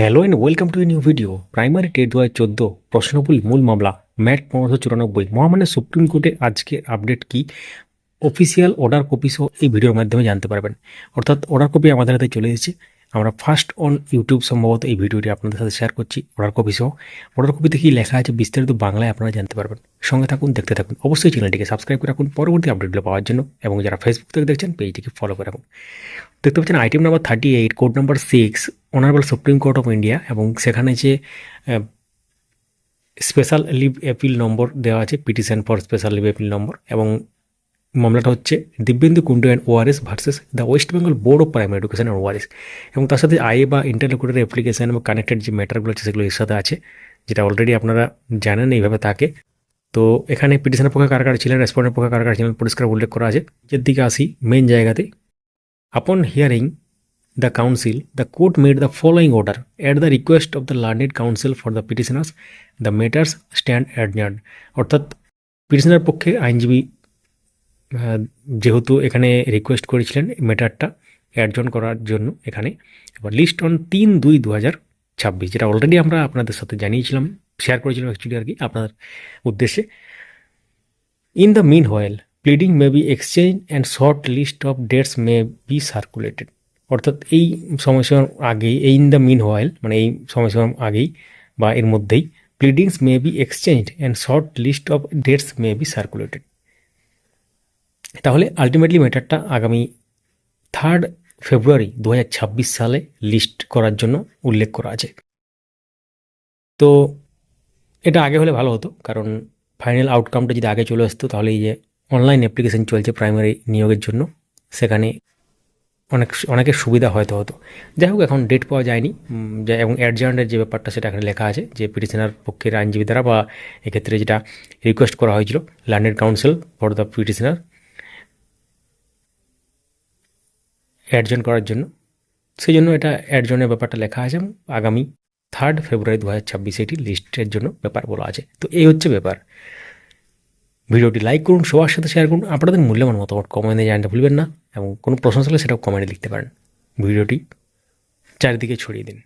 Hello and welcome to new video primary TET দু হাজার চোদ্দ মূল মামলা, ম্যাট পনেরোশো চুরানব্বই। মহামান্য সুপ্রিম কোর্টে আজকে আপডেট কি? অফিসিয়াল অর্ডার কপি সহ এই ভিডিওর মাধ্যমে জানতে পারবেন। অর্থাৎ অর্ডার কপি আমাদের হাতে চলে এসেছে। আমরা ফার্স্ট অন ইউটিউব সম্ভবত এই ভিডিওটি আপনাদের সাথে শেয়ার করছি অর্ডার কপি সহ। অর্ডার কপিতে কী লেখা আছে বিস্তারিত বাংলায় আপনারা জানতে পারবেন। সঙ্গে থাকুন, দেখতে থাকুন। অবশ্যই চ্যানেলটিকে সাবস্ক্রাইব করে রাখুন। পরবর্তী আপডেটগুলো পাওয়ার জন্য এবং যারা ফেসবুক থেকে দেখছেন পেজটিকে ফলো করে রাখুন। দেখতে পাচ্ছেন item number thirty eight code number six honourable Supreme Court of India এবং সেখানে যে স্পেশাল লিভ অ্যাপিল নম্বর দেওয়া আছে, petition for special leave appeal number এবং মামলাটা হচ্ছে Dibyendu Kundu and ORS versus the West Bengal board of primary education and ORS এবং তার সাথে আইএ বা ইন্টারলোকুটার অ্যাপ্লিকেশন এবং কানেক্টেড যে ম্যাটারগুলো আছে সেগুলো এর সাথে আছে, যেটা অলরেডি আপনারা জানেন এইভাবে তাকে তো এখানে পিটিশনের পক্ষে কার কার ছিলেন রেসপন্ডের পক্ষে কার কার ছিলেন, পরিষ্কার উল্লেখ করা আছে। যের দিকে আসি মেন জায়গাতে। আপন hearing the counsel, the court made the following order. At the request of the learned counsel for the petitioners, the matters stand adjourned. অর্থাৎ পিটিশনার পক্ষে আইনজীবী যেহেতু এখানে রিকোয়েস্ট করেছিলেন ম্যাটারটা অ্যাডজন করার জন্য এখানে এবার লিস্ট অন তিন দুই দু ছাব্বিশ যেটা অলরেডি আমরা আপনাদের সাথে জানিয়েছিলাম শেয়ার করেছিলাম অ্যাকচুয়ালি আর কি আপনার উদ্দেশ্যে In the meanwhile, pleading may be exchanged and short list of dates may be circulated. অর্থাৎ এই সময়সীমার আগেই, এই ইন দ্য মিন হোয়াইল মানে এই সময়সীমার আগেই বা এর মধ্যেই pleadings may be exchange and short list of dates may be circulated তাহলে আলটিমেটলি ম্যাটারটা আগামী থার্ড ফেব্রুয়ারি দু হাজার ছাব্বিশ সালে লিস্ট করার জন্য উল্লেখ করা আছে। তো এটা আগে হলে ভালো হতো, কারণ ফাইনাল আউটকামটা যদি আগে চলে আসতো, তাহলে এই যে অনলাইন অ্যাপ্লিকেশন চলছে প্রাইমারি নিয়োগের জন্য, সেখানে অনেক অনেকের সুবিধা হয়তো হতো। যাই হোক, এখন ডেট পাওয়া যায়নি। এবং অ্যাডজার্নের যে ব্যাপারটা, সেটা এখানে লেখা আছে যে পিটিশনার পক্ষের আইনজীবী দ্বারা বা এক্ষেত্রে যেটা রিকোয়েস্ট করা হয়েছিল learned counsel for the petitioner adjourn করার জন্য। সেই জন্য এটা অ্যাডজনের ব্যাপারটা লেখা আছে এবং আগামী থার্ড ফেব্রুয়ারি দু হাজার ছাব্বিশে এটি লিস্টের জন্য ব্যাপার বলা আছে। তো এই হচ্ছে ব্যাপার। ভিডিওটি লাইক করুন, সবার সাথে শেয়ার করুন, আপনাদের মূল্যবান মতামত কমেন্টে জানতে ভুলবেন না এবং কোনো প্রশ্ন থাকলে সেটাও কমেন্টে লিখতে পারেন। ভিডিওটি চারিদিকে ছড়িয়ে দিন।